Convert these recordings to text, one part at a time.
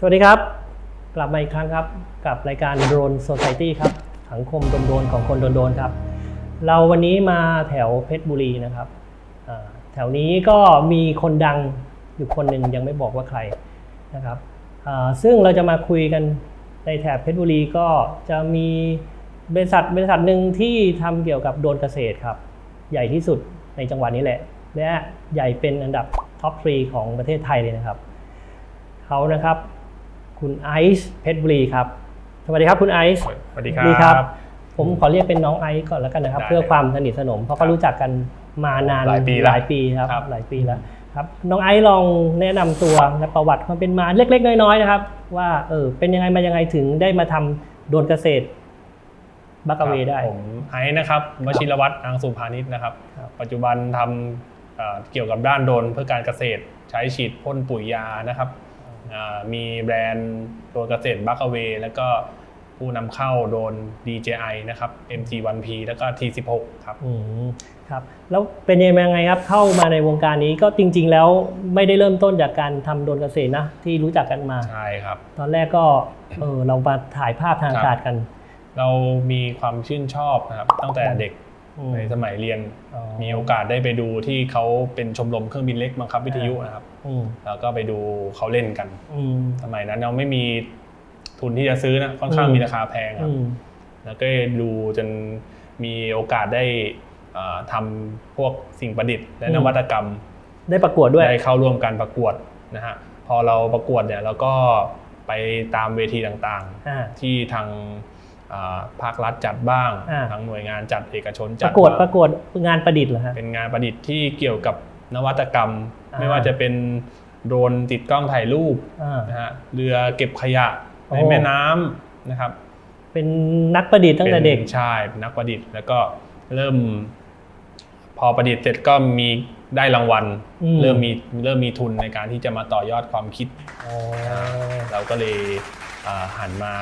สวัสดีครับ กลับมาอีกครั้งครับ กับรายการโดรน Society ครับ สังคมโดนโดนๆของคนโดนโดนๆครับ เราวันนี้มาแถวเพชรบุรีนะครับ แถวนี้ก็มีคนดังอยู่คนหนึ่งยังไม่บอกว่าใครนะครับ ซึ่งเราจะมาคุยกันในแถบเพชรบุรีก็จะมีบริษัทบริษัทหนึ่งที่ทำเกี่ยวกับโดนเกษตรครับ ใหญ่ที่สุดในจังหวัดนี้แหละ และใหญ่เป็นอันดับท็อปทรีของประเทศไทยเลยนะครับเขานะครับ คุณไอซ์เพชรบุรีครับ สวัสดีครับคุณไอซ์สวัสดีครับ ผมขอเรียกเป็นน้องไอซ์ก่อนแล้วกันนะครับได้เพื่อความสนิทสนม เพราะครัเขาบรู้จักกันมานานหลายปีหแล้วลายปีครับครับ หลายปีแล้วครับ น้องไอซ์ลองแนะนำตัวและประวัติความเป็นมาเล็ก ๆ น้อยๆนะครับ ว่าเออเป็นยังไงมายังไงถึงได้มาทำโดรนเกษตรบักเวได้ผมไอ้นะครับวชิรวัตรอังสุพานิชนะครับครับปัจจุบันทำเอ่อเกี่ยวกับด้านโดรนเพื่อการเกษตรใช้ฉีดพ่นปุ๋ยยานะครับอ่า มีแบรนด์โดรนเกษตรบัคเวแล้วก็ผู้นำเข้าโดรน DJI นะครับ MT1P แล้วก็ T16 ครับอืมครับ แล้วเป็นยังไงครับ เข้ามาในวงการนี้ก็จริง ๆ แล้วไม่ได้เริ่มต้นจากการทำโดรนเกษตรนะ ที่รู้จักกันมาใช่ครับ ตอนแรกก็เออเรามาถ่ายภาพทางครับอากาศกัน เรามีความชื่นชอบนะครับ ตั้งแต่เด็กอืมในสมัยเรียนอ๋อมีโอกาสได้ไปดูที่เขาเป็นชมรมเครื่องบินเล็กบังคับวิทยุนะครับอืม แล้วก็ไปดูเขาเล่นกันอืมสมัยนั้นเราไม่มีทุนที่จะซื้อนะค่อนข้างอืมมีราคาแพงครัอืบมแล้วก็ดูจนมีโอกาสได้อ่าทำพวกสิ่งประดิษฐ์และนวัตกรรม ได้ประกวดด้วยได้เข้าร่วมการประกวดนะฮะพอเราประกวดเนี่ยเราก็ไปตามเวทีต่างอ่าๆที่ทางอ่าภาครัฐจัดบ้างอ่าทางหน่วยงานจัดเอกชนปจัดระกวดบ้างประกวดงานประดิษฐ์เหรอฮะเป็นงานประดิษฐ์ที่เกี่ยวกับ นวัตกรรมอ่าไม่ว่าจะเป็นโดรนติดกล้องถ่ายรูปอ่านะฮะเรือเก็บขยะโอ้ในแม่น้ำนะครับ เป็นนักประดิษฐ์ตั้งแต่เด็กป็นใช่เป็นนักประดิษฐ์แล้วก็เริ่ม พอประดิษฐ์เสร็จก็มีได้รางวัลอืมเริ่มมีเริ่มมีทุนในการที่จะมาต่อยอดความคิดอ๋อเราก็เลยอ่าหันมา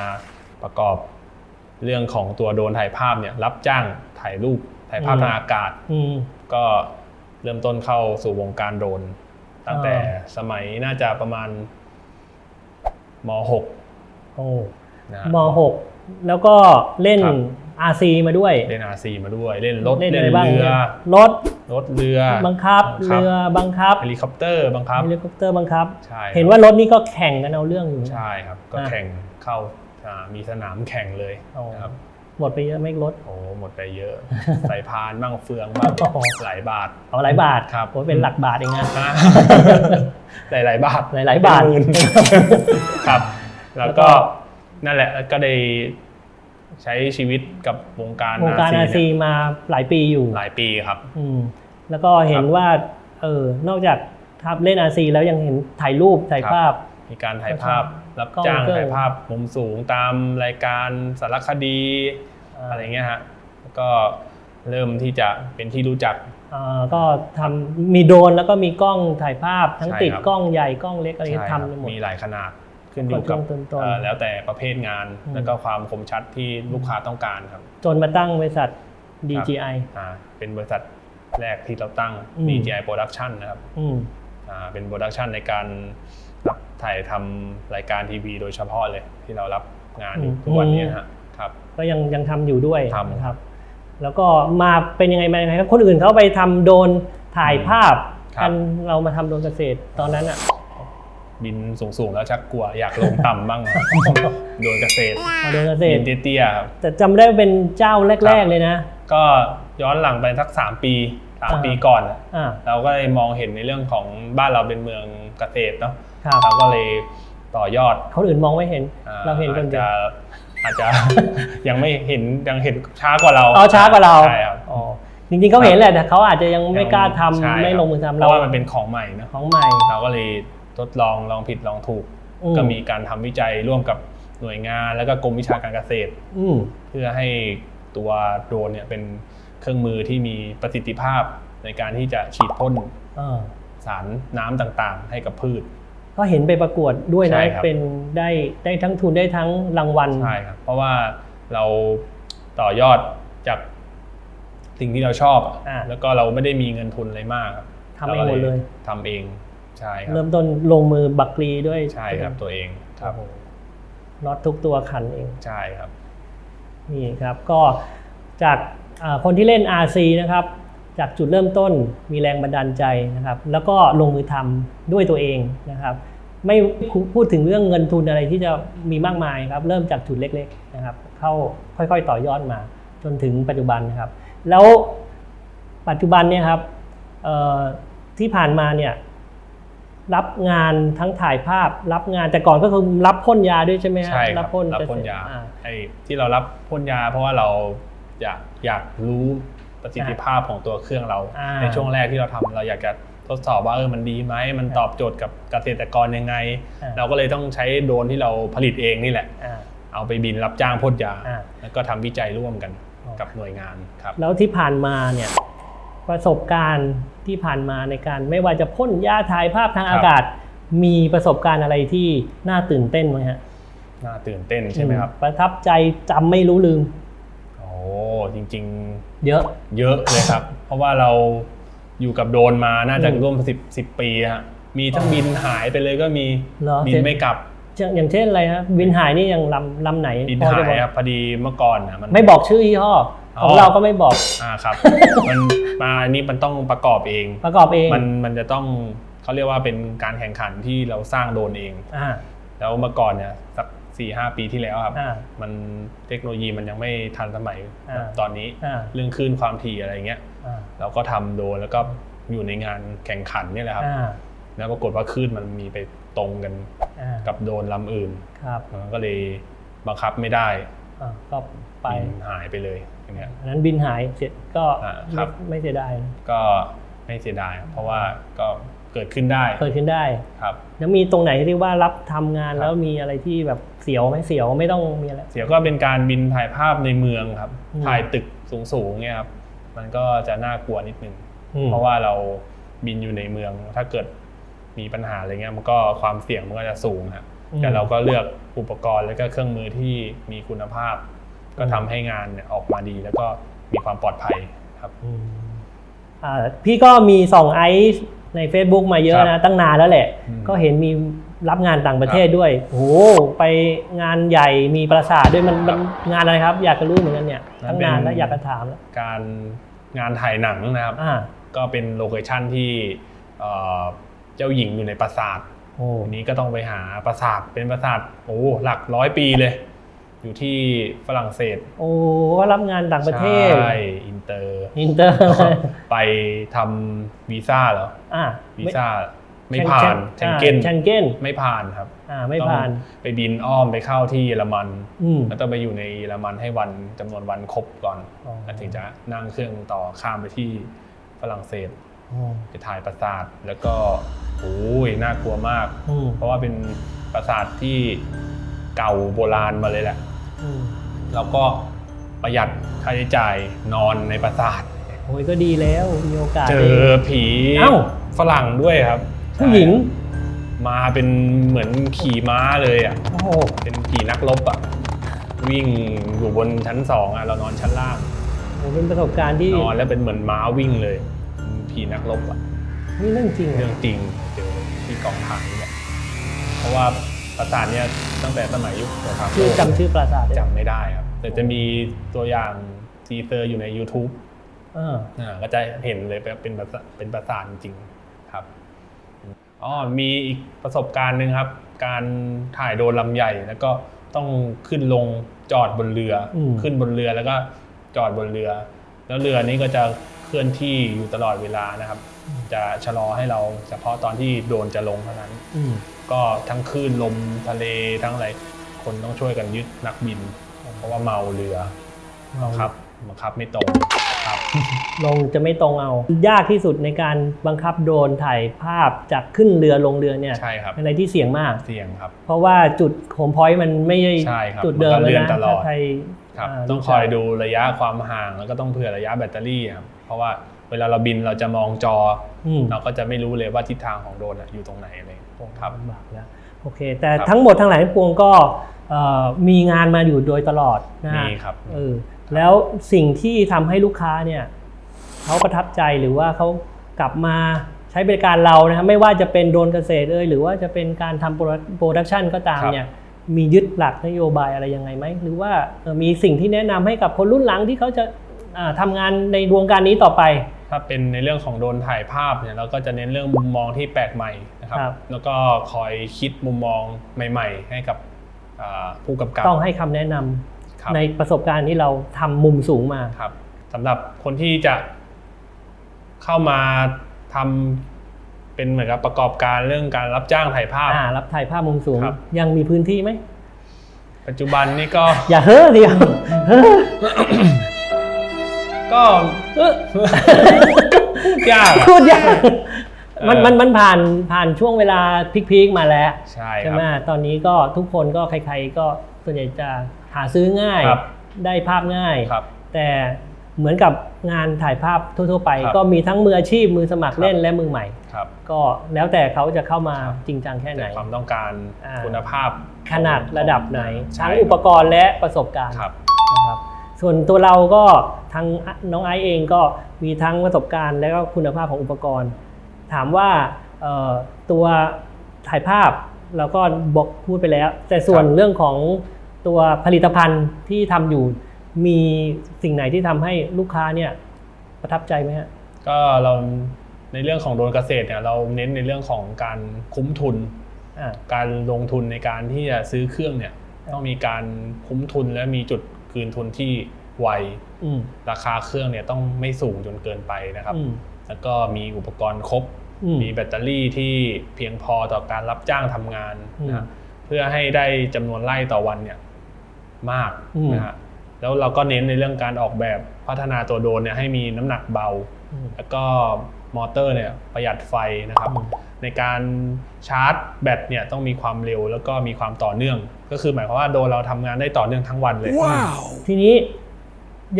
ประกอบเรื่องของตัวโดรนถ่ายภาพเนี่ยรับจ้างถ่ายรูปถ่ายภาพทางอากาศอืมก็ เริ่มต้นเข้าสู่วงการโดรนตั้งแต่อ่าสมัยน่าจะประมาณม .6 โอ้นะฮะมหกแล้วก็เล่นครับ RC มาด้วย เล่น RC มาด้วย เล่นรถ เล่นเล่อะไรนบ้างเรือเนี่ยรถ รถเรือ บังคับ เรือบังคับ เฮลิคอปเตอร์ บังคับ เฮลิคอปเตอร์บังคับ ใช่ เห็นว่ารถนี่ก็แข่งกันเอาเรื่องอยู่นะใช่ครับ ก็อ่าแข่งเข้าอ่ามีสนามแข่งเลยอ๋อนะครับ หมดไปเยอะไหม่รถโอ้หมดไปเยอะ สายพานบ้างเฟืองบ้างโอ้โหหลายบาทเอาหลายบาทครับโอ้ยเป็นหลักบาทเองนะหลายหลายๆบาทหลายๆบาทเป็นหมื่นครับ แล้วก็นั่นแหละก็ได้ใช้ชีวิตกับวงการวงการ RC อาซีเนี่ยมาหลายปีอยู่หลายปีครับอืมแล้วก็เห็นครับว่าเออนอกจากทับเล่นอาซีแล้วยังเห็นถ่ายรูปถ่ายครับภาพ มีการถ่ายภาพ รับกล้องจ้างเครื่องถ่ายภาพมุมสูงตามรายการสารคดีอะไรเงี้ยฮะแล้วก็เริ่มที่จะเป็นที่รู้จักอ่าก็ทำมีโดรนแล้วก็มีกล้องถ่ายภาพทั้งใช่ติดครับกล้องใหญ่กล้องเล็กอะไรใช่ครับทำได้หมดมีหลายขนาดขึ้นอยู่กับต้นๆเอ่อแล้วแต่ประเภทงานอืมแล้วก็ความคมชัดที่ลูกค้าต้องการครับ จนมาตั้งบริษัท DJI อ่าเป็นบริษัทแรกที่เราตั้งอืม DJI Production นะครับอืมอ่าเป็นโปรดักชันในการ รับถ่ายทำรายการทีวีโดยเฉพาะเลยที่เรารับงานอยู่อืมทุกวันนี้นะฮะครับ ก็ยังยังทำอยู่ด้วยทำนะครับ แล้วก็มาเป็นยังไงมายังไงครับคนอื่นเขาไปทำโดรนถ่ายภาพครับกันเรามาทำโดรนเกษตรตอนนั้นอะบินสูงๆแล้วชักกลัวอยากลงต่ำบ้างโดนเกษตรเอาโดรนเกษบิตรนเตี้ยๆครับแต่จำได้ว่าเป็นเจ้าแรก ๆเลยนะ ก็ย้อนหลังไปสักสามปีสามอ่าปีก่อนอะอ่าเราก็เลยมองเห็นในเรื่องของบ้านเราเป็นเมืองเกษตรเนาะ ครับเราก็เลยต่อยอดคนอื่นมองไม่เห็นอ่เราเห็นคนเดียวอาจจะอาจจะยังไม่เห็นยังเห็นช้ากว่าเราเอาช้ากว่าเราใช่ครับอ๋อจริงๆเขาเห็นแหละแต่เขาอาจจะยังไม่กล้าทำใช่ครับไม่ลงมือทำเพเราราะว่ามันเป็นของใหม่เนอะของใหม่เราก็เลยทดลองลองผิดลองถูกอืมก็มีการทำวิจัยร่วมกับหน่วยงานแล้วก็กรมวิชาการเกษตรอืมเพื่อให้ตัวโดรนเนี่ยเป็นเครื่องมือที่มีประสิทธิภาพในการที่จะฉีดพ่นเออสารน้ำต่างๆ ให้กับพืช ก็เห็นไปประกวดด้วยใช่นะครับ เป็นได้ได้ทั้งทุนได้ทั้งรางวัล ใช่ครับ เพราะว่าเราต่อยอดจากสิ่งที่เราชอบอะอ่า แล้วก็เราไม่ได้มีเงินทุนอะไรมากครับทำเองหมดเลย ทำเองใช่ครับเริ่มต้นลงมือบักกรีด้วยใช่ครับตัวเองครับโอ้โหน็อตทุกตัวขันเอง ใช่ครับ นี่ครับก็จากอ่าคนที่เล่น RC นะครับ จากจุดเริ่มต้นมีแรงบันดาลใจนะครับ แล้วก็ลงมือทำด้วยตัวเองนะครับ ไม่พูดถึงเรื่องเงินทุนอะไรที่จะมีมากมายครับ เริ่มจากจุดเล็กๆนะครับ เข้าค่อยๆต่อยอดมา จนถึงปัจจุบันนะครับ แล้วปัจจุบันเนี่ยครับเอ่อที่ผ่านมาเนี่ยรับงานทั้งถ่ายภาพรับงานแต่ก่อนก็คือรับพ่นยาด้วยใช่ไหมฮะใช่ครับพ่นรับพ่นยาอ่ไอ้ที่เรารับพ่นยา เพราะว่าเราอยากอยากรู้ ประสิทธิภาพของตัวเครื่องเราอ่าในช่วงแรกที่เราทำเราอยากจะทดสอบว่าเออมันดีไหมมันตอบโจทย์กับเกษตรกรยังไงอ่าเราก็เลยต้องใช้โดรนที่เราผลิตเองนี่แหละอ่าเอาไปบินรับจ้างพ่นยาอ่าแล้วก็ทำวิจัยร่วมกันอ๋อกับหน่วยงานครับ แล้วที่ผ่านมาเนี่ยประสบการณ์ที่ผ่านมาในการไม่ว่าจะพ่นยาถ่ายภาพทางครับอากาศ มีประสบการณ์อะไรที่น่าตื่นเต้นไหมฮะน่าตื่นเต้นใช่ไหมครับอืประทับใจจำไม่รู้ลืมโอ้ จริง เยอะ ๆ เยอะเลยครับ เพราะว่าเราอยู่กับโดรนมาน่าจะอืมร่วมสิบสิบปีฮะมีทั้งบินหายไปเลยก็มีเหรอ บินไม่กลับอย่างอย่างเช่นอะไรฮะบินหายนี่ยังลำลำไหนบินพอหาจะบยอกครับพอดีเมื่อก่อนนะมัน ไม่บอกชื่อยี่ห้อออ ของเราก็ไม่บอกอ่าครับ มันมาอันนี้มันต้องประกอบเอง ประกอบเองมันมันจะต้องเขาเรียกว่าเป็นการแข่งขันที่เราสร้างโดรนเอง อ่า แล้วเมื่อก่อนเนี่ยสัก สี่ห้าปีที่แล้วครับอ่ามันเทคโนโลยีมันยังไม่ทันสมัยอ่าแบบตอนนี้อ่าเรื่องคลื่นความถี่อะไรเงี้ยอ่าเราก็ทำโดรนแล้วก็อยู่ในงานแข่งขันเนี่ยแหละครับอ่าแล้วปรากฏว่าคลื่นมันมีไปตรงกันอ่ากับโดรนลำอื่นครับมันก็เลยบังคับไม่ได้อ่าก็ไปบินหายไปเลยอย่างเงี้ยอันนั้นบินหายเสร็จก็อ่าคไม่รับไม่เสียดายนะก็ไม่เสียดายครับเพราะว่าก็เกิดขึ้นได้เกิดขึ้นได้ครับ แล้วมีตรงไหนที่ว่ารับทำงานครับแล้วมีอะไรที่แบบ เสียวไหมเสียวไม่ต้องมีอะไร เสียก็เป็นการบินถ่ายภาพในเมืองครับ อืมถ่ายตึกสูงๆเนี่ยครับ มันก็จะน่ากลัวนิดนึง อืม เพราะว่าเราบินอยู่ในเมือง ถ้าเกิดมีปัญหาอะไรเงี้ย มันก็ความเสี่ยงมันก็จะสูงครับ อืมแต่เราก็เลือกอุปกรณ์แล้วก็เครื่องมือที่มีคุณภาพ ก็อืมทำให้งานเนี่ยออกมาดี แล้วก็มีความปลอดภัยครับ อืมอ่าพี่ก็มีส่องไอซ์ใน Facebook มาเยอะครันะบตั้งนานแล้วแหละ อืม ก็เห็นมี รับงานต่างประเทศด้วยโอ้โหไปงานใหญ่มีปราสาทด้วยมันมันงานอะไรครับ อยากจะรู้เหมือนกันเนี่ยตั้งนานแล้วอยากจะถามแล้วการงานถ่ายหนังนะครับอ่าก็เป็นโลเคชั่นที่เอ่อเจ้าหญิงอยู่ในปราสาทโอ้ทีนี้ก็ต้องไปหาปราสาทเป็นปราสาทโอ้หลักร้อยปีเลย อยู่ที่ฝรั่งเศส โอ้ก็รับงานต่างประเทศใช่อินเตอร์อินเตอร์ ไปทำวีซ่าเหรออ่าวีซ่า ไม่ผ่านเชงเก้นเชงเก้นไม่ผ่านครับอ่าไม่ผ่านต้องไปบินอ้อมไปเข้าที่เยอรมันอืมแล้วต้องไปอยู่ในเยอรมันให้วันจำนวนวันครบก่อนอ๋อแล้วถึงจะนั่งเครื่องต่อข้ามไปที่ฝรั่งเศสอืมไปถ่ายปราสาทแล้วก็โอ้ยน่ากลัวมากอืมเพราะว่าเป็นปราสาทที่เก่าโบราณมาเลยแหละอืมแล้วก็ประหยัดค่าใช้จ่ายนอนในปราสาทโอ้ยก็ดีแล้วมีโอกาสเจได้อผีเอ้าฝรั่งด้วยครับ ผู้หญิงใช่มาเป็นเหมือนขี่ม้าเลยอะโอ้โหเป็นผีนักรบอะวิ่งอยู่บนชั้นสองอะเรานอนชั้นล่างโอ้เป็นประสบการณ์ที่นอนแล้วเป็นเหมือนม้าวิ่งเลยผีนักรบอะนี่เรื่องจริงเรื่อะองจริงเจอที่กองถ่ายนี่แหละเพราะว่าปราสาทเนี่ยตั้งแต่สมัยยุคสงครามโลชื่อกจำชื่อปราสาทได้ไหมจำไม่ได้ครับ แต่จะมีตัวอย่างทีเซอร์อยู่ใน YouTube เอออ่าก็จะเห็นเลยเป็นปราสาทเป็นปราสาทจริงๆครับ อ๋อมีอีกประสบการณ์หนึ่งครับ การถ่ายโดรนลำใหญ่แล้วก็ต้องขึ้นลงจอดบนเรืออมขึ้นบนเรือแล้วก็จอดบนเรือ แล้วเรือนี้ก็จะเคลื่อนที่อยู่ตลอดเวลานะครับ จะชะลอให้เราเฉพาะตอนที่โดรนจะลงเท่านั้นอืมก็ทั้งคลื่นลมทะเลทั้งอะไรคนต้องช่วยกันยึดนักบิน เพราะว่าเมาเรือบังคับบังคับไม่ตรง ครับลงจะไม่ตรงเอา ยากที่สุดในการบังคับโดรนถ่ายภาพจากขึ้นเรือลงเรือเนี่ยใช่ครับเป็นอะไรที่เสี่ยงมาก เสี่ยงครับ เพราะว่าจุดโฮมพอยต์มันไม่ใช่ใช่ครับจุดเดิมมันก็เลยเลื่อนนะตลอดถ้าใครครับาต้องคอยดูระยะความห่างแล้วก็ต้องเผื่อระยะแบตเตอรี่ครับเพราะว่าเวลาเราบินเราจะมองจออืมเราก็จะไม่รู้เลยว่าทิศทางของโดรนอะอยู่ตรงไหนอะไรครับลำบากแล้วโอเค แต่ครับทั้งหมดทั้งหลายทั้งปวงก็เอ่อมีงานมาอยู่โดยตลอดนะฮะมีครับเออ แล้วสิ่งที่ทำให้ลูกค้าเนี่ยเขาประทับใจหรือว่าเขากลับมาใช้ช้บริการเรานะครับไม่ว่าจะเป็นโดรนเกษตรเอยหรือว่าจะเป็นการทำโปรดักชันก็ตามครับเนี่ยมียึดหลักนโยบายอะไรยังไงไหมหรือว่าเอ่อมีสิ่งที่แนะนำให้กับคนรุ่นหลังที่เขาจะอ่าทำงานในวงการนี้ต่อไป ถ้าเป็นในเรื่องของโดรนถ่ายภาพเนี่ยเราก็จะเน้นเรื่องมุมมองที่แปลกใหม่นะครับครับแล้วก็คอยคิดมุมมองใหม่ ๆ ให้กับอ่าผู้กำกับต้องให้คำแนะนำครับ ในประสบการณ์ที่เราทำมุมสูงมาครับสำหรับคนที่จะเข้ามาทำเป็นเหมือนกับประกอบการเรื่องการรับจ้างถ่ายภาพอ่ารับถ่ายภาพมุมสูงครับยังมีพื้นที่ไหม ปัจจุบันนี่ก็ อย่าเฮ้อเดียวเฮ้อก็เออพูดยากอะพูดยากมันเออมันมันผ่านผ่านช่วงเวลาพีคๆมาแล้ว ใช่คใช่รับไหมตอนนี้ก็ทุกคนก็ใครๆก็ส่วนใหญ่จะ หาซื้อง่าย ครับได้ภาพง่าย ครับ แต่เหมือนกับงานถ่ายภาพทั่ว ๆ ไป ครับก็มีทั้งมืออาชีพมือสมัครเล่นและมือใหม่ ครับ ก็แล้วแต่เขาจะเข้ามาครับ จริงจังแค่ไหน แต่ความต้องการอ่า คุณภาพขนาดระดับไหนใช่ทั้งอุปกรณ์และประสบการณ์ครับ นะครับส่วนตัวเราก็ทางน้องไอซ์เองก็มีทั้งประสบการณ์และก็คุณภาพของอุปกรณ์ ถามว่าเอ่อตัวถ่ายภาพเราก็บอกพูดไปแล้ว แต่ส่วนครับ เรื่องของ ตัวผลิตภัณฑ์ที่ทำอยู่ มีสิ่งไหนที่ทำให้ลูกค้าเนี่ยประทับใจไหมฮะก็เราในเรื่องของโดรนเกษตรเนี่ยเราเน้นในเรื่องของการคุ้มทุนอ่าการลงทุนในการที่จะซื้อเครื่องเนี่ยต้องมีการคุ้มทุนและมีจุดคืนทุนที่ไวอืมราคาเครื่องเนี่ยต้องไม่สูงจนเกินไปนะครับอืมแล้วก็มีอุปกรณ์ครบอืมมีแบตเตอรี่ที่เพียงพอต่อการรับจ้างทำงานอืมนะเพื่อให้ได้จำนวนไร่ต่อวันเนี่ย มากอืมนะฮะแล้วเราก็เน้นในเรื่องการออกแบบพัฒนาตัวโดรนเนี่ยให้มีน้ำหนักเบาอืมแล้วก็มอเตอร์เนี่ยประหยัดไฟนะครับอืมในการชาร์จแบตเนี่ยต้องมีความเร็วแล้วก็มีความต่อเนื่อง ก็คือหมายความว่าโดรนเราทำงานได้ต่อเนื่องทั้งวันเลยทีนี้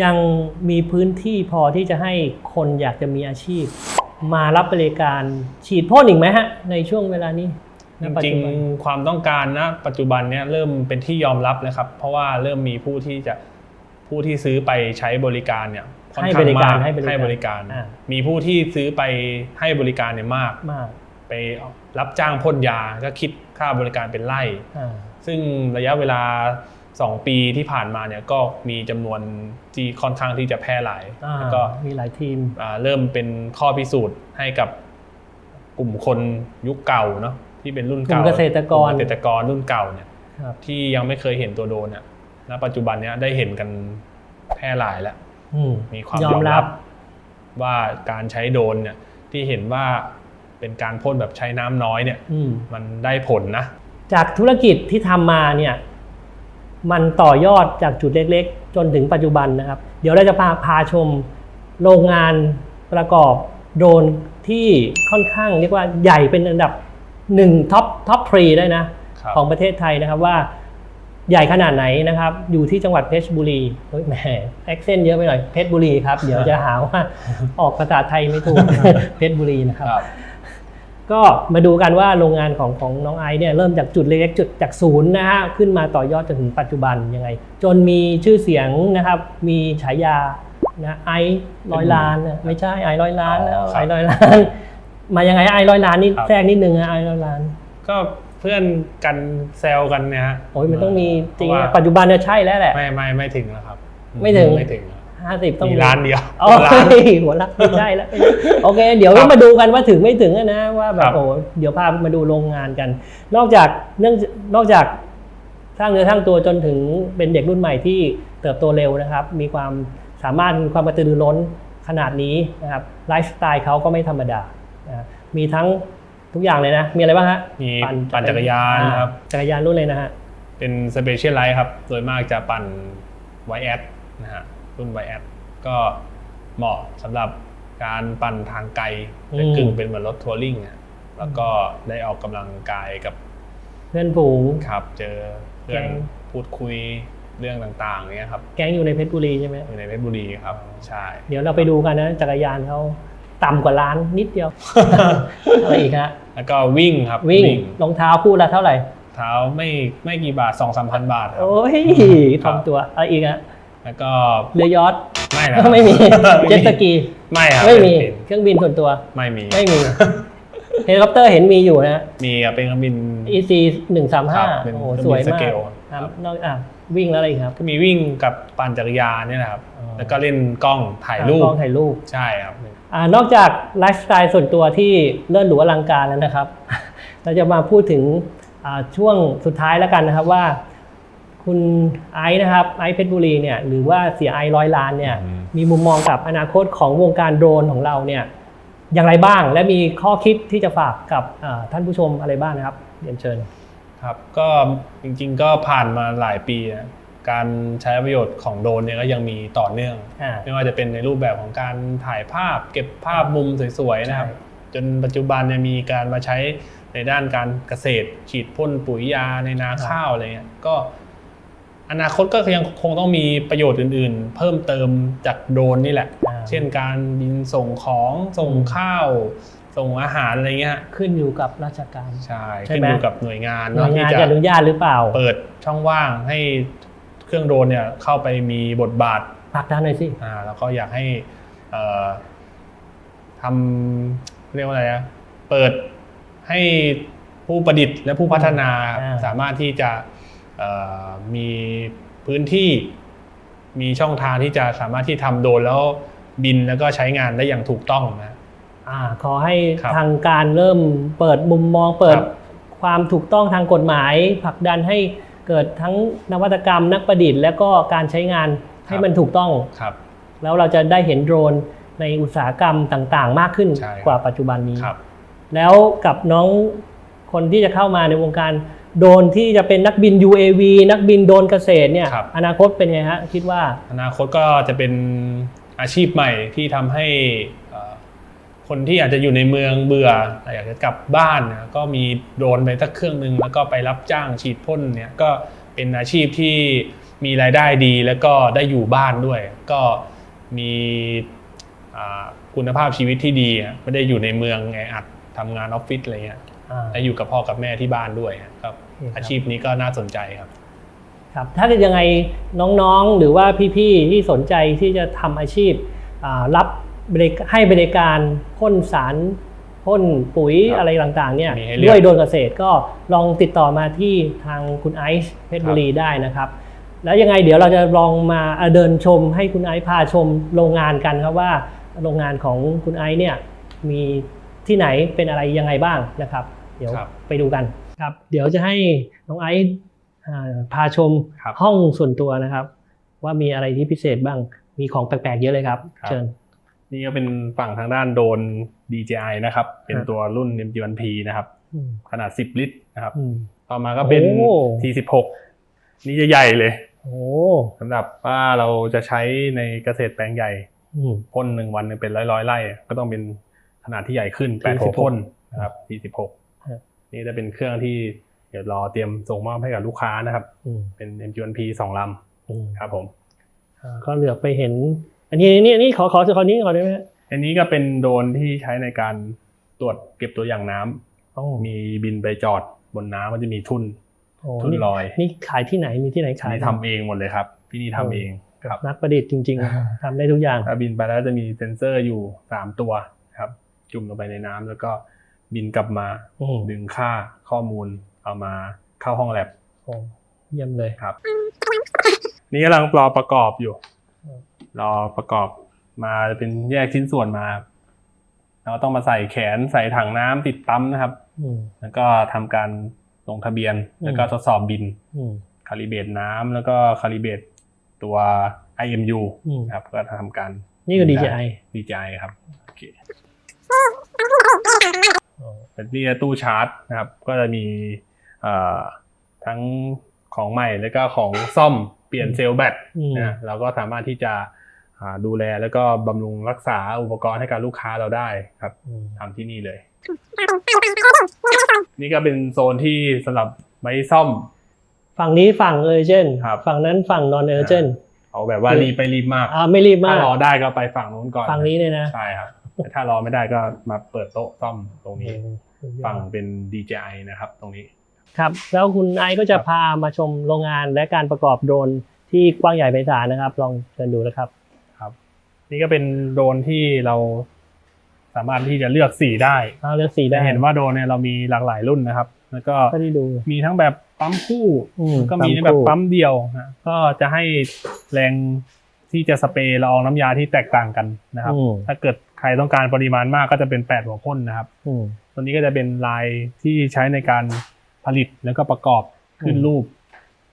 ยังมีพื้นที่พอที่จะให้คนอยากจะมีอาชีพ มารับบริการฉีดพ่นอีกไหมฮะในช่วงเวลานี้ จณปัจริงจุบันๆความต้องการนะปัจจุบันเนี่ยเริ่มเป็นที่ยอมรับนะครับ เพราะว่าเริ่มมีผู้ที่จะผู้ที่ซื้อไปใช้บริการเนี่ยค่อนให้ข้าบงริการมากให้บริการให้บริการอ่ามีผู้ที่ซื้อไปให้บริการเนี่ยมากมาก ไปรับจ้างพ่นยาก็คิดค่าบริการเป็นไร่อ่าซึ่งระยะเวลา 2 ปีที่ผ่านมาเนี่ยก็มีจำนวนที่ค่อนข้างที่จะแพร่หลายอ่าแล้วก็มีหลายทีมอ่าเริ่มเป็นข้อพิสูจน์ให้กับกลุ่มคนยุคเก่าเนาะ ที่เป็นรุ่นกลุ่เก่ามเกษตรกรลุ่มเกษตรกรรุ่นเก่าเนี่ยครับที่ยังไม่เคยเห็นตัวโดรนเนี่ยณปัจจุบันเนี้ยได้เห็นกันแพร่หลายแล้วอืมมีความยยออมมรัรับบว่าการใช้โดรนเนี่ย ที่เห็นว่าเป็นการพ่นแบบใช้น้ำน้อยเนี่ยอืมมันได้ผลนะ จากธุรกิจที่ทำมาเนี่ย มันต่อยอดจากจุดเล็ก ๆ จนถึงปัจจุบันนะครับ เดี๋ยวเราจะพาพาชมโรงงานประกอบโดรนที่ค่อนข้างเรียกว่าใหญ่เป็นอันดับ หนึ่งท็อปท็อปทรีได้นะครับของประเทศไทยนะครับว่าใหญ่ขนาดไหนนะครับ อยู่ที่จังหวัดเพชรบุรีเฮ้ยแหมแอคเซนต์เยอะไปหน่อยเพชรบุรีครับ เดี๋ยวจะหาว่าออกภาษาไทยไม่ถูกเพชรบุรีนะครับ ก็มาดูกันว่าโรงงานของของน้องไอซ์เนี่ยเริ่มจากจุดเล็กๆจุดจากศูนย์นะฮะขึ้นมาต่อยอดจนถึงปัจจุบันยังไง จนมีชื่อเสียงนะครับ มีฉายานะไอซ์ร้อยล้านนะไม่ใช่ไอซ์ร้อยล้านแล้วอ๋อคไอรับซ์ร้อยล้าน มายังไงไอซ์ร้อยล้านนี่ครับ แทรกนิดนึงนะไอซ์ร้อยล้านก็เพื่อนกันแซวกันเนี่ยฮะ โอ้ยมันต้องมีจริงเพาะว่า ปัจจุบันเนี่ยใช่แล้วแหละ ไม่ไม่ไม่ถึงแล้วครับไม่ถึง ไม่ถึงครับห้าสิบต้องมีร้านเดียวโอ้ร้านยหัวรักไม่ใช่แล้วไม่ใช่โอเค เดี๋ยวครัก็บมาดูกันว่าถึงไม่ถึงอะนะว่าแบครับบ โอ้เดี๋ยวพามาดูโรงงานกัน นอกจากเนื่องนอกจากสร้างเนื้อสร้างตัวจนถึงเป็นเด็กรุ่นใหม่ที่เติบโตเร็วนะครับ มีความสามารถมีความกระตือรือร้นขนาดนี้นะครับไลฟ์สไตล์เขาก็ไม่ธรรมดานะ มีทั้งทุกอย่างเลยนะ มีอะไรบ้างฮะ มีปั่นจักรยานอ่ครับ จักรยานรุ่นเลยนะฮะ เป็นสเปเชียลไลท์ครับ โดยมากจะปั่นไวแอดนะฮะ รุ่นไวแอดก็เหมาะสำหรับการปั่นทางไกลอืมและกึ่งเป็นเหมือนรถทัวริงอะแล้วก็ได้ออกกำลังกายกับ เพื่อนฝูงครับ เจอเพื่อนแก๊งพูดคุยเรื่องต่างๆเนี้ยครับ แก๊งอยู่ในเพชรบุรีใช่ไหมอยู่ในเพชรบุรีครับ ใช่ เดี๋ยวเราไปดูกันนะจักรยานเขา ต่ำกว่าล้านนิดเดียวอะไรอีกฮะแล้วก็วิ่งครับวิ่งรองเท้าคู่ละเท่าไหร่เท้าไม่ไม่กี่บาทสองสามพันบาทครับโอ้ยครับทำตัวอะไรอีกฮะแล้วก็เรือยอทไม่นะไม่มีเจ็ตสกีไม่ครับไม่มีเป็นเครื่องบินส่วนตัวไม่มีไม่มีเฮลิคอปเตอร์เห็นมีอยู่นะมีครับเป็นเครื่องบิน EC หนึ่งสามครัห้าบเป็นโอ้โหเครื่องบินสวยมากสเกลคครัรับบนอกอะวิ่งแล้วอะไรอีกครับก็มีวิ่งกับปั่นจักรยานเนี่ยนะครับอ๋อแล้วก็เล่นกล้องถ่ายรูปกล้องถ่ายรูปใช่ครับ อ่านอกจากไลฟ์สไตล์ส่วนตัวที่เลิศหรูอลังการแล้วนะครับ เราจะมาพูดถึงอ่าช่วงสุดท้ายแล้วกันนะครับว่า คุณไอซ์นะครับไอซ์เพชรบุรีเนี่ยหรือว่าเสียไอซ์ร้อยล้านเนี่ยอืมมีมุมมองกับอนาคตของวงการโดรนของเราเนี่ยอย่างไรบ้างและมีข้อคิดที่จะฝากกับอ่าท่านผู้ชมอะไรบ้างนะครับเรียนเชิญครับก็จริงๆก็ผ่านมาหลายปีนะ การใช้ประโยชน์ของโดรนเนี่ยก็ยังมีต่อเนื่อง อ่า ไม่ว่าจะเป็นในรูปแบบของการถ่ายภาพ เก็บภาพมุมสวยๆนะครับ ใช่ จนปัจจุบันเนี่ยมีการมาใช้ในด้านการเกษตร ฉีดพ่นปุ๋ยยาในนาข้าวอะไรเงี้ยก็อนาคตก็ยังคงต้องมีประโยชน์อื่นๆ เพิ่มเติมจากโดรนนี่แหละ อ่า เช่นการบินส่งของส่งข้าว ส่งอาหารอะไรเงี้ยขึ้นอยู่กับราชการ ใช่ใช่ขึ้นไหม อยู่กับหน่วยงานหน่วเนาะยที่งานจะจะอนุญาตหรือเปล่า เปิดช่องว่างให้ เครื่องโดรนเนี่ยเข้าไปมีบทบาทผลักดันหน่อยสิอ่าแล้วก็อยากให้เอ่อทำเรียกว่าอะไรนะเปิดให้ผู้ประดิษฐ์และผู้พัฒนาอ่าสามารถที่จะเอ่อมีพื้นที่มีช่องทางที่จะสามารถที่ทำโดรนแล้วบินแล้วก็ใช้งานได้อย่างถูกต้องนะอ่าขอให้ครับทางการเริ่มเปิดมุมมองเปิดครับความถูกต้องทางกฎหมายผลักดันให้ เกิดทั้งนวัตกรรมนักประดิษฐ์ และก็การใช้งานให้มันถูกต้องครับ แล้วเราจะได้เห็นโดรนในอุตสาหกรรมต่างๆ มากขึ้นใช่ครับกว่าปัจจุบันนี้ครับแล้วกับน้องคนที่จะเข้ามาในวงการโดรนที่จะเป็นนักบิน UAV นักบินโดรนเกษตรเนี่ยครับอนาคตเป็นไงฮะคิดว่า อนาคตก็จะเป็นอาชีพใหม่ที่ทำให้เอ่อ คนที่อาจจะอยู่ในเมืองเบื่ออยากจะกลับบ้านนะก็มีโดรนไปสักเครื่องหนึ่งแล้วก็ไปรับจ้างฉีดพ่นเนี่ยก็เป็นอาชีพที่มีรายได้ดีแล้วก็ได้อยู่บ้านด้วย ก็มีอ่าคุณภาพชีวิตที่ดีอะไม่ได้อยู่ในเมืองแออัดทำงานออฟฟิศอะไรเงี้ยอ่าได้อยู่กับพ่อกับแม่ที่บ้านด้วยครับโอเคครับ อาชีพนี้ก็น่าสนใจครับครับ ถ้าเกิดยังไงน้องๆหรือว่าพี่ๆที่สนใจที่จะทำอาชีพอ่ารับบริ ให้บริการพ่นสารพ่นปุ๋ยครับอะไรต่างๆเนี่ยมีให้เลือกด้วยโดรนเกษตรก็ลองติดต่อมาที่ทางคุณไอซ์เพชรบุรีได้นะครับ แล้วยังไงเดี๋ยวเราจะลองมาอ่าเดินชมให้คุณไอซ์พาชมโรงงานกันครับว่าโรงงานของคุณไอซ์เนี่ยมีที่ไหนเป็นอะไรยังไงบ้างนะครับ เดี๋ยวครับไปดูกันครับ เดี๋ยวจะให้น้องไอซ์อ่าพาชมครับห้องส่วนตัวนะครับ ว่ามีอะไรที่พิเศษบ้างมีของแปลกๆเยอะเลยครับครับเชิญ นี่ก็เป็นฝั่งทางด้านโดรน DJI นะครับ เป็นครับตัวรุ่น MG1P นะครับอืมขนาด 10 ลิตรนะครับอืมต่อมาก็เป็นโอ้ T16 นี่จะใหญ่เลยโอ้สำหรับว่าเราจะใช้ในเกษตรแปลงใหญ่อืมพ่นหนึ่งวันหนึ่งเป็นร้อยร้อยๆไร่ก็ต้องเป็นขนาดที่ใหญ่ขึ้น8หัว T16 พ่นนะครับ T16 ครับนี่จะเป็นเครื่องที่เดี๋ยวรอเตรียมส่งมอบให้กับลูกค้านะครับอืมเป็น MG1P สองลอืมำครับผมอ่าก็เหลือบไปเห็น อันนี้นี่นี่ขอขอขอนี้ขอได้ไหมฮะอันนี้ก็เป็นโดรนที่ใช้ในการตรวจเก็บตัวอย่างน้ำโอ้มีบินไปจอดบนน้ำมันจะมีทุ่นโอ้ทุ่นนี่ลอยนี่ขายที่ไหนมีที่ไหนอันขายนี้ทำเองหมดเลยครับ ที่นี่ทำเองครับนักประดิษฐ์จริง ๆทำได้ทุกอย่างถ้าบินไปแล้วจะมีเซ็นเซอร์อยู่สามตัวครับ จุ่มลงไปในน้ำแล้วก็บินกลับมาอืมดึงค่าข้อมูลเอามาเข้าห้องแลบโอ้เยี่ยมเลยครับ นี่กำลังรอประกอบอยู่อืม รอประกอบมาเป็นแยกชิ้นส่วนมาแล้วก็ต้องมาใส่แขนใส่ถังน้ำติดปั๊มนะครับอืมแล้วก็ทำการลงทะเบียนอืมแล้วก็ทดสอบบินอืมคาลิเบตน้ำแล้วก็คาลิเบตตัว IMU อืมครับ ก็ทำการนี่ก็ DJI DJI ครับโอเคโอ้เป็นนี่ตู้ชาร์จนะครับ ก็จะมีเอ่อทั้งของใหม่แล้วก็ของซ่อมเปลี่ยนเซลล์แบตอืมนะเราก็สามารถที่จะอ่า ดูแลแล้วก็บำรุงรักษาอุปกรณ์ให้กับลูกค้าเราได้ครับอืมทำที่นี่เลย นี่ก็เป็นโซนที่สำหรับไว้ซ่อม ฝั่งนี้ฝั่งเออเจนครับฝั่งนั้นฝั่งนอนเออเจนเอาแบบว่ารีบไปรีบมากอ่าไม่รีบมาถ้ากรอได้ก็ไปฝั่งนู้นก่อนฝั่งนี้เลยนะใช่ครับแต่ถ้ารอไม่ได้ก็มาเปิดโต๊ะซ่อมตรงนี้อืมฝั่งเป็น DJI นะครับตรงนี้ครับแล้วคุณไอซ์ก็จะครับพามาชมโรงงานและการประกอบโดรนที่กว้างใหญ่ไพศาลนะครับ ลองเชิญดูนะครับครับ นี่ก็เป็นโดรนที่เราสามารถที่จะเลือกสีได้เอาเลือกสีได้จะเห็นว่าโดรนเนี่ยเรามีหลากหลายรุ่นนะครับ แล้วก็ก็ได้ดู มีทั้งแบบปั๊มคู่อืมก็มีปั๊มคู่แบบปั๊มเดียวนะก็จะให้แรงที่จะสเปรย์ละอองน้ำยาที่แตกต่างกันนะครับ อืมถ้าเกิดใครต้องการปริมาณมากก็จะเป็น8หัวพ่นนะครับ อืม ตัวนี้ก็จะเป็นลายที่ใช้ในการผลิตแล้วก็ประกอบขึ้นอืมรูป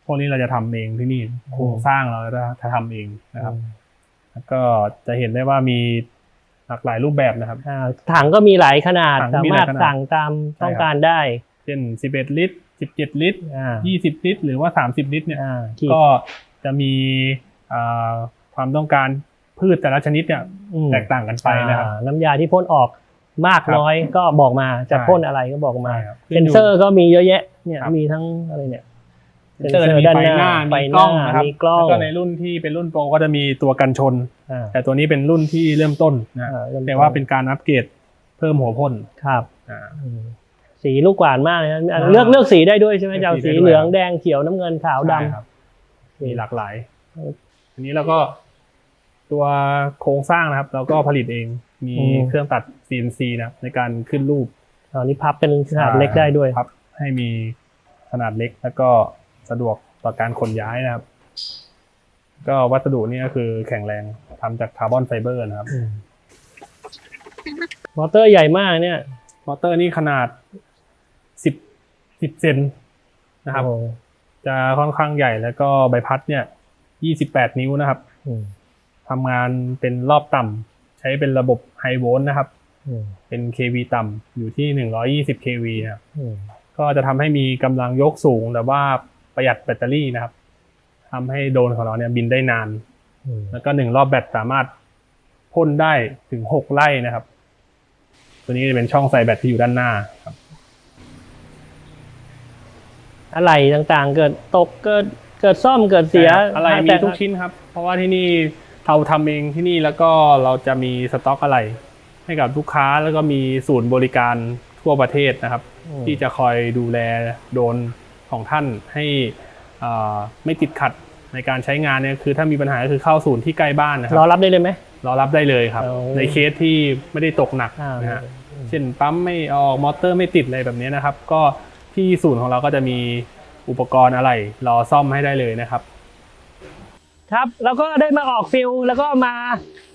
พวกนี้เราจะทำเองที่นี่โครงสร้างเราจะทำเองนะครับ แล้วก็จะเห็นได้ว่ามีหลากหลายรูปแบบนะครับ อ่าถังก็มีหลายขนาดถังสามีหมาลารยถขนาด สั่งตามใช่ครับต้องการได้เช่น 11 ลิตร 17 ลิตร อ่า 20 ลิตร หรือว่า 30 ลิตรเนี่ยอ่าขีดก็จะมีอ่าความต้องการพืชแต่ละชนิดเนี่ยอืมแตกต่างกันไปนะครับ อ่าน้ำยาที่พ่นออกมากครับน้อยก็บอกมาจะใช่ พ่นอะไรก็บอกมา ใช่ครับเซนเซอร์ก็มีเยอะแยะเนี่ยครับ มีทั้งอะไรเนี่ย เซ็นเซอร์จะมีด้านไฟหน้าหน้าไฟมีหกล้น้าองนะครับมีกล้อง แล้วก็ในรุ่นที่เป็นรุ่นโปรก็จะมีตัวกันชน อ่าแต่ตัวนี้เป็นรุ่นที่เริ่มต้นนะอ่าแต่ว่าเป็นการอัปเกรดเพิ่มหัวพ่นครับอ่า อืมสีลูกกวาดมากเลยนะอะอ่าเลือกเลือกสีได้ด้วยใช่ไหมเลือกจะเอาสีสีได้ด้วย เหลืองแดงเขียวน้ำเงินขาวดำ ใช่ครับมีหลากหลายเอออันนี้เราก็ตัวโครงสร้างนะครับ เราก็ผลิตเองมีอืมเครื่องตัด CNC นะครับในการขึ้นรูป อ๋อนี่พับเป็นขนาดเล็กได้ด้วย พับให้มีขนาดเล็กแล้วก็ สะดวกต่อการขนย้ายนะครับ ก็วัสดุนี่ก็คือแข็งแรงทำจากคาร์บอนไฟเบอร์นะครับอืมมอเตอร์ใหญ่มากเนี่ย มอเตอร์นี่ขนาด10 10เซนนะครับโอ้จะค่อนข้างใหญ่แล้วก็ใบพัดเนี่ย28นิ้วนะครับอืมทำงานเป็นรอบต่ำใช้เป็นระบบไฮโวลต์นะครับอืมเป็น kV ต่ำอยู่ที่ 120 kV นะครับอืมก็จะทำให้มีกำลังยกสูงแต่ว่า ประหยัดแบตเตอรี่นะครับทำให้โดรนของเราเนี่ยบินได้นานอืมแล้วก็หนึ่งรอบแบตสามารถพ่นได้ถึง6ไร่นะครับ ตัวนี้จะเป็นช่องใส่แบตที่อยู่ด้านหน้าครับอะไรต่างๆ เกิดตกเกิดเกิดซ่อมเกิดเสียอะไรมีแต่ทุกชิ้นครับ เพราะว่าที่นี่เราทำเองที่นี่แล้วก็เราจะมีสต็อกอะไร ให้กับลูกค้าแล้วก็มีศูนย์บริการทั่วประเทศนะครับอืมที่จะคอยดูแลโดรน ของท่านให้อ่าไม่ติดขัดในการใช้งานเนี่ยคือถ้ามีปัญหาก็คือเข้าศูนย์ที่ใกล้บ้านนะครัรอรับได้เลยไหมรอรับได้เลยครับเอาในเคสที่ไม่ได้ตกหนักอ่านะฮะเช่นปั๊มไม่ออกมอเตอร์ไม่ติดอะไรแบบนี้นะครับ ก็ที่ศูนย์ของเราก็จะมีอุปกรณ์อะไรรอซ่อมให้ได้เลยนะครับ ครับแล้วก็ได้มาออกฟิลแล้วก็มา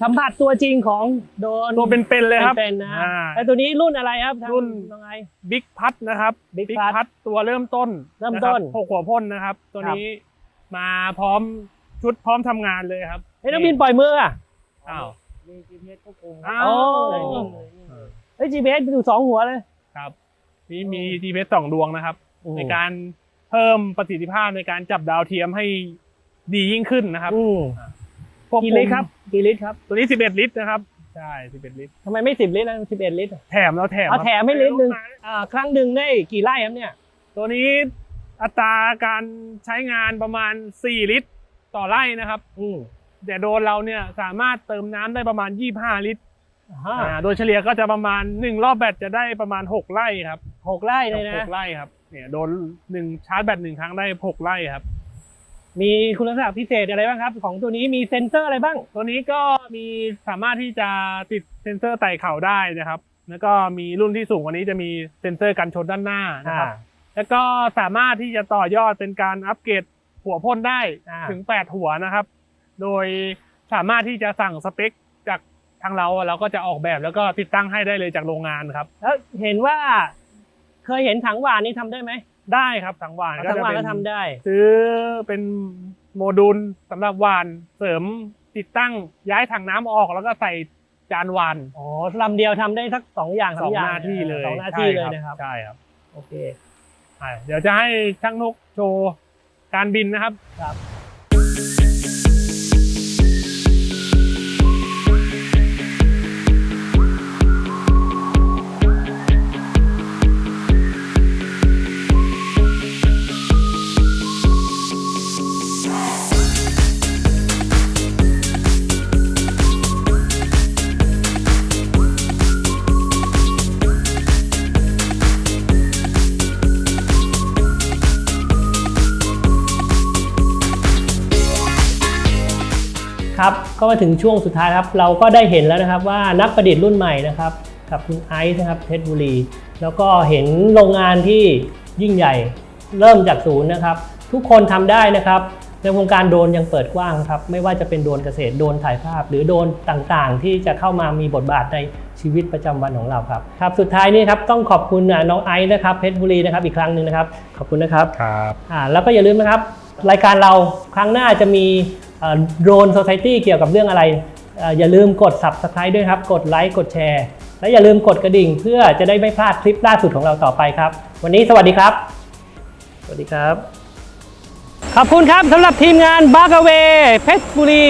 สัมผัสตัวจริงของโดนตัวเป็นๆเลยครับเป็นๆนะอ่า แล้วตัวนี้รุ่นอะไรครับทางรุ่น น้องไอบิ๊กพัดนะครับ Big บิ๊ก Putt พัดตัวเริ่มต้นเริ่มต้นะคบหกหัวพ่นนะครับ ตัวครับนี้มาพร้อมชุดพร้อมทำงานเลยครับเฮ้ยนักบินปล่อยมืออะอ้าว มี GPS ควบคุมอ้าวโเฮ้ย GPS อยู่สองหัวเลย ครับนี่มี GPS สองดวงนะครับอืมในการเพิ่มประสิทธิภาพในการจับดาวเทียมให้ ดียิ่งขึ้นนะครับอืมควบกี่คุลิตมรครับกี่ลิตรครับตัวนี้ 11 ลิตรนะครับ ใช่ 11 ลิตร ทำไมไม่สิบลิตรนะสิบเอ็ดลิตรอะแถมแล้วแถมเอาครับแถมให้ลิตรหนึ่งอ่าครั้งหนึ่งได้กี่ไร่ครับเนี่ยตัวนี้อัตราการใช้งานประมาณ 4 ลิตร ต่อไร่นะครับ อืมแต่โดนเราเนี่ยสามารถเติมน้ำได้ประมาณ 25 ลิตรห้าอ่าโดยเฉลี่ยก็จะประมาณ 1 รอบแบตจะได้ประมาณ 6 ไร่ครับหกไร่เลยนะ หกไร่ครับเนี่ยโดนหนึ่งชาร์จแบตหนึ่งครั้งได้ 6 ไร่ครับ มีคุณลักษณะพิเศษอะไรบ้างครับ ของตัวนี้มีเซ็นเซอร์อะไรบ้าง ตัวนี้ก็มีสามารถที่จะติดเซ็นเซอร์ไต่เข่าได้นะครับ แล้วก็มีรุ่นที่สูงกว่านี้จะมีเซ็นเซอร์กันชนด้านหน้านะครับ แล้วก็สามารถที่จะต่อยอดเป็นการอัปเกรดหัวพ่นได้อ่าถึง 8 หัวนะครับ โดยสามารถที่จะสั่งสเปคจากทางเราเราก็จะออกแบบแล้วก็ติดตั้งให้ได้เลยจากโรงงานครับแล้วเห็นว่าเคยเห็นถังหวานนี่ทำได้ไหม ได้ครับถังหวานถังหวานจะก็เป็ทำได้ ซื้อเป็นโมดูลสำหรับหวานเสริมติดตั้งย้ายถังน้ำออกแล้วก็ใส่จานหวานอ๋อลำเดียวทำได้สักสองอย่างสสาอมงอย่างหน้าที่เลยสองหน้าที่เลยใช่นะครับ ใช่ครับโอเคอะเดี๋ยวจะให้ช่างนกโชว์การบินนะครับ ครับ ครับก็มาถึงช่วงสุดท้ายครับ เราก็ได้เห็นแล้วนะครับว่านักประดิษฐ์รุ่นใหม่นะครับกับคุณไอซ์นะครับเพชรบุรี แล้วก็เห็นโรงงานที่ยิ่งใหญ่เริ่มจากศูนย์นะครับ ทุกคนทำได้นะครับ ในวงการโดรนยังเปิดกว้างครับ ไม่ว่าจะเป็นโดรนเกษตรโดรนถ่ายภาพ หรือโดรนต่างๆ ที่จะเข้ามามีบทบาทในชีวิตประจำวันของเราครับครับสุดท้ายนี้ครับต้องขอบคุณอะน้องไอซ์นะครับเพชรบุรีนะครับอีกครั้งหนึ่งนะครับขอบคุณนะครับครับอ่าแล้วก็อย่าลืมนะครับรายการเราครั้งหน้าจะมี โดรนโซ c i ตี้เกี่ยวกับเรื่องอะไรเอ่ออย่าลืมกด Subscribe ด้วยครับ กดไลค์ กดแชร์ และอย่าลืมกดกระดิ่งเพื่อจะได้ไม่พลาดคลิปล่าสุดของเราต่อไปครับ วันนี้สวัสดีครับ สวัสดีครับ ขอบคุณครับสำหรับทีมงานบาร์กเวเพชรบุรี